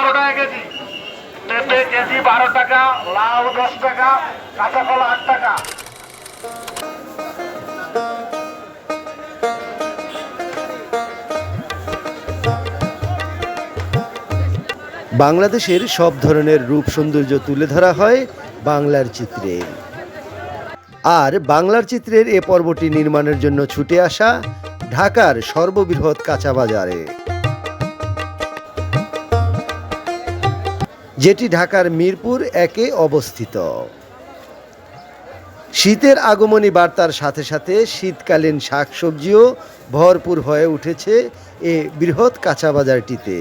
বারো টাকা কেজি। পেঁপে কেজি বারো টাকা, লাউ দশ টাকা, কাঁচা কলা আট টাকা। বাংলাদেশের সব ধরনের রূপ সৌন্দর্য তুলে ধরা হয় বাংলার চিত্রে। আর বাংলার চিত্রের এ পর্বটি নির্মাণের জন্য ছুটে আসা ঢাকার সর্ববৃহৎ কাঁচা বাজারে। যেটি ঢাকার মিরপুর একে অবস্থিত। শীতের আগমনী বার্তার সাথে সাথে শীতকালীন শাকসবজিও ভরপুর হয়ে উঠেছে এ বৃহৎ কাঁচা বাজারটিতে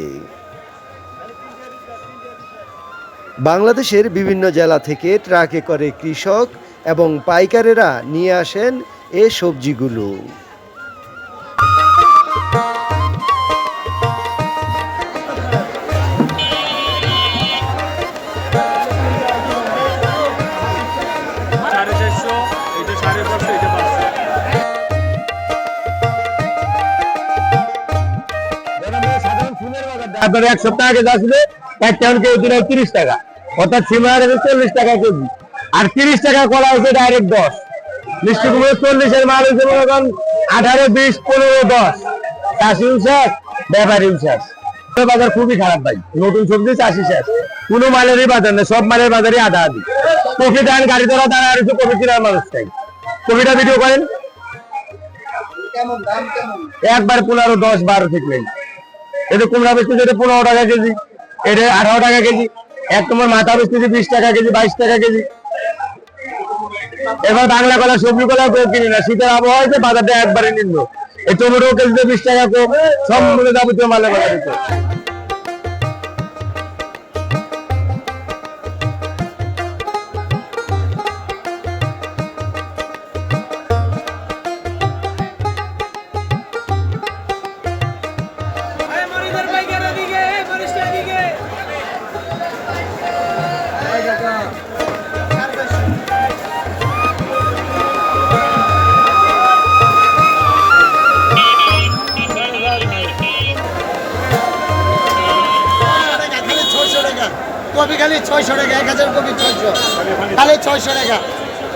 বাংলাদেশের বিভিন্ন জেলা থেকে ট্রাকে করে কৃষক এবং পাইকারেরা নিয়ে আসেন এ সবজিগুলো। আপনার এক সপ্তাহ আগে আসবে এক টাউন কেজি দিলে তিরিশ টাকা। অর্থাৎ সিমার আছে চল্লিশ টাকা কেজি। আর তিরিশ টাকা কলা হচ্ছে ডাইরেক্ট দশ। মিষ্টি কুমড়ো চল্লিশের মাল হচ্ছে মনে করেন আঠারো বিশ পনেরো দশ। চাষি উচ্ছ্বাস ব্যাপারী উচ্ছ্বাস বাজার খুবই খারাপ ভাই। নতুন সবজি চাষি শেষ। কোনো মালেরই বাজার নেই সব মালের বাজারই আধা আধি কফি দেন গাড়ি ধরা দাঁড়া আর কফি কেনার মানুষ চাই কফিটা ভিডিও করেন? একবার পনেরো দশ বারো ঠিক নেই। এটা কুমড়া বেচতেছে এটা পনেরো টাকা কেজি এটা আঠারো টাকা কেজি, এক তোমার মাথা বেচতেছে বিশ টাকা কেজি, বাইশ টাকা কেজি। এবার বাংলা কলা, সবজি কলা কেউ কিনি না। শীতের আবহাওয়া হয়েছে, বাজারটা একবারে নিম্ন। এই টমেটো কেজিতে বিশ টাকা কম। সব মূল্য যাবতীয় মালে বাজার ছয়শো টাকা, এক হাজার কপি ছয়শো। তাহলে ছয়শো টাকা।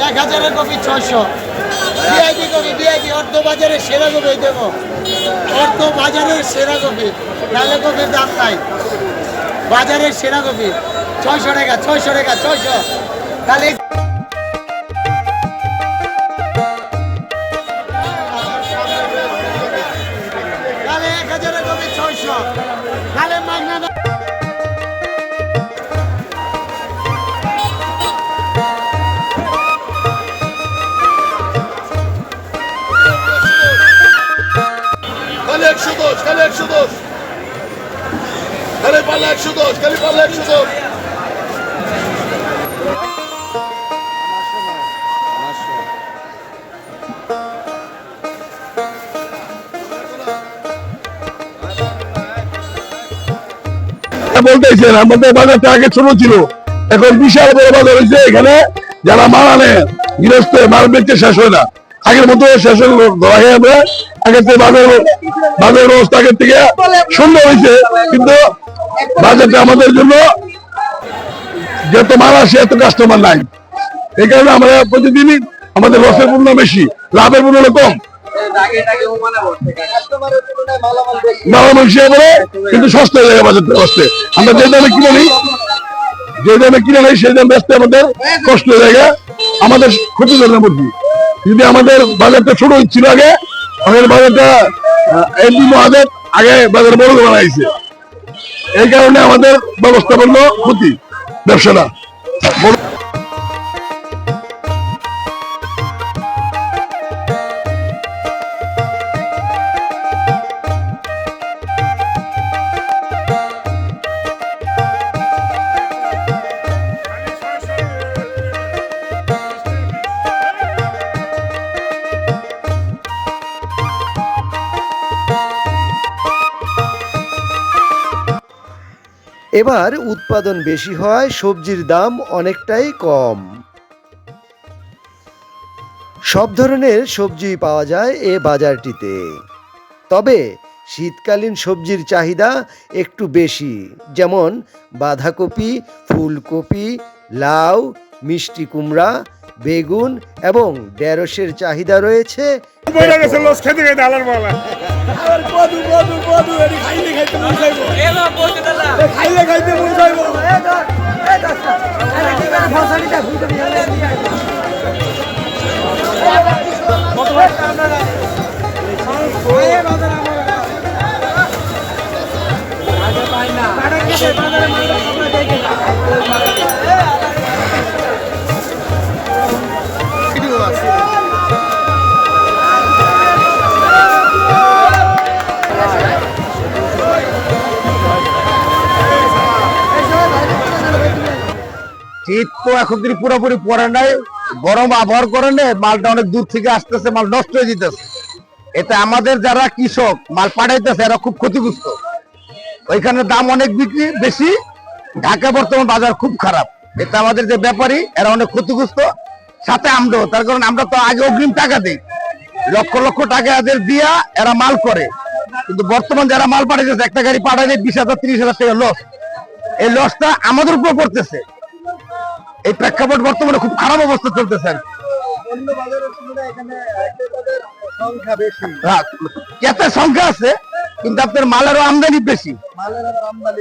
এক হাজারের কপি ছয়শো। বিআইপি কপি বিআইপি অর্থ বাজারের সেরা কপি দেবো অর্থ বাজারের সেরা কপি, নাহলে কপির দাম নাই। বাজারের সেরা কপি, ছয়শো টাকা ছয়শো টাকা, ছয়শো। তাহলে এক হাজারের কপি ছয়শো। দশ, খালি একশো দশ। খালি পাল্লা একশো দশ, খালি পাল্লা একশো দশ। বলতেছেন, আমাদের বাজারটা আগে ছোট ছিল। এখন বিশাল বড় বাজার হয়েছে, এখানে যারা মাল আনে, গৃহস্থ, মাল বেচতে শেষ হয় না। আগের মতো শেষ হয়ে ধরা হয়ে আমরা আগের থেকে বাজার বাজার ব্যবস্থা আগের থেকে সুন্দর হয়েছে। কিন্তু বাজারটা আমাদের জন্য যত মাল আসে, এত কাস্টমার নাই। এই কারণে আমরা প্রতিদিনই আমাদের লসের মূল্য বেশি, লাভের পূর্ণ কম। মালামাল সে বলে কিন্তু সস্তা হয়ে যায় বাজারটা আসতে। আমরা যে দামে কিনে নিই, যে দামে কিনে নেই, সেই দাম বেচতে আমাদের কষ্ট যায়। আমাদের ক্ষতি করে বুদ্ধি। যদি আমাদের বাজারটা ছোট ছিল আগে আমাদের বাজারটা এমপি মহাদেব আগে বাজার বড় বানাইছে। এই কারণে আমাদের ব্যবস্থাপন্য ক্ষতি, ব্যবসাটা। এবার উৎপাদন বেশি হয়, সবজির দাম অনেকটাই কম। সব ধরনের সবজি পাওয়া যায় এ বাজারটিতে। তবে শীতকালীন সবজির চাহিদা একটু বেশি, যেমন বাঁধাকপি, ফুলকপি, লাউ মিষ্টি কুমড়া বেগুন এবং ঢেঁড়সের চাহিদা রয়েছে খাইলে তো এখন তিনি পুরোপুরি পরে নাই। গরম আবহাওয়ার কারণে মালটা অনেক দূর থেকে আসতেছে, মাল নষ্ট হয়ে যেতেছে। এতে আমাদের যারা কৃষক, মাল পাঠাইতেছে, এরা খুব ক্ষতিগ্রস্ত। ওইখানে দাম অনেক বিক্রি বেশি ঢাকা বর্তমান বাজার খুব খারাপ। এতে আমাদের যে ব্যাপারী, এরা অনেক ক্ষতিগ্রস্ত। সাথে আমরাও, তার কারণ আমরা তো আগে অগ্রিম টাকা দিই। লক্ষ লক্ষ টাকা এদের দিয়া এরা মাল করে। কিন্তু বর্তমান যারা মাল পাঠাইতেছে, একটা গাড়ি পাঠাই পাঠাইলে বিশ হাজার, তিরিশ হাজার টাকা লস এই লসটা আমাদের উপর পড়তেছে। এই প্রেক্ষাপট বর্তমানে খুব খারাপ অবস্থা চলতেছে আর কি। হ্যাঁ, সংখ্যা আছে কিন্তু আপনার মালেরও আমদানি বেশি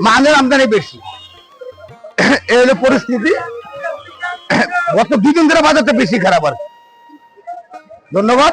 মালের আমদানি বেশি এই হলো পরিস্থিতি গত দুদিন ধরে বাজারটা বেশি খারাপ আর। ধন্যবাদ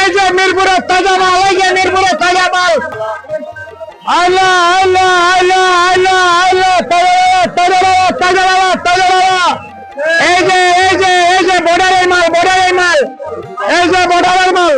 এই যে মিরপুরের তাজা মাল, এই যে মিরপুরের তাজা মাল। আল্লাহ আল্লাহ আল্লাহ আল্লাহ আল্লাহ তাজা বাবা তাজা বাবা তাজা বাবা এই যে এই যে এই যে বর্ডারের মাল বর্ডারের মাল। এই যে বর্ডারের মাল।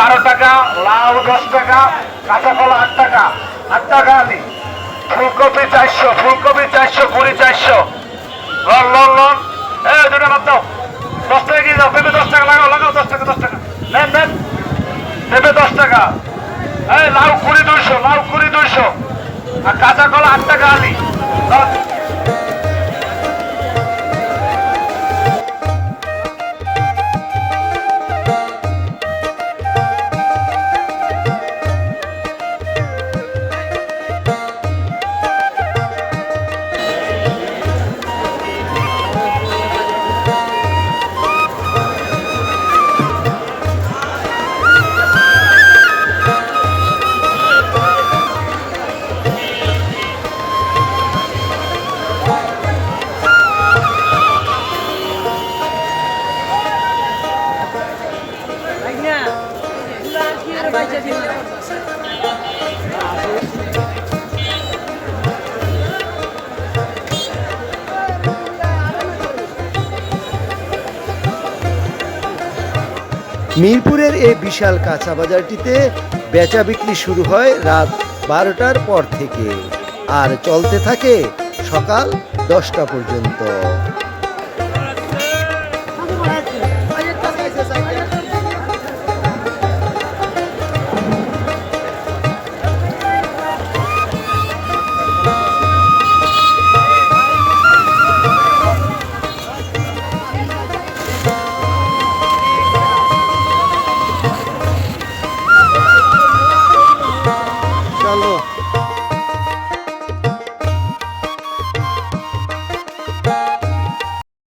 বারো টাকা লাউ দশ টাকা, কাঁচা কলা আট টাকা। আট টাকা আলি ফুলকপি চারশো ফুলকপি চারশো কুড়ি চারশো। Loan loan loan. এ, দুটো বাদ দাও। দশ টাকা কেজি দাও? পেঁপে দশ টাকা লাগাও লাগাও, দশ টাকা দশ টাকা। নেন নেন। পেঁপে দশ টাকা। এই, লাউ কুড়ি দুইশো, লাউ কুড়ি দুইশো। আর কাঁচা কলা আট টাকা আলি মিরপুরের এই বিশাল কাঁচা বাজারটিতে বেচা বিক্রি শুরু হয় রাত বারোটার পর থেকে। আর চলতে থাকে সকাল দশটা পর্যন্ত।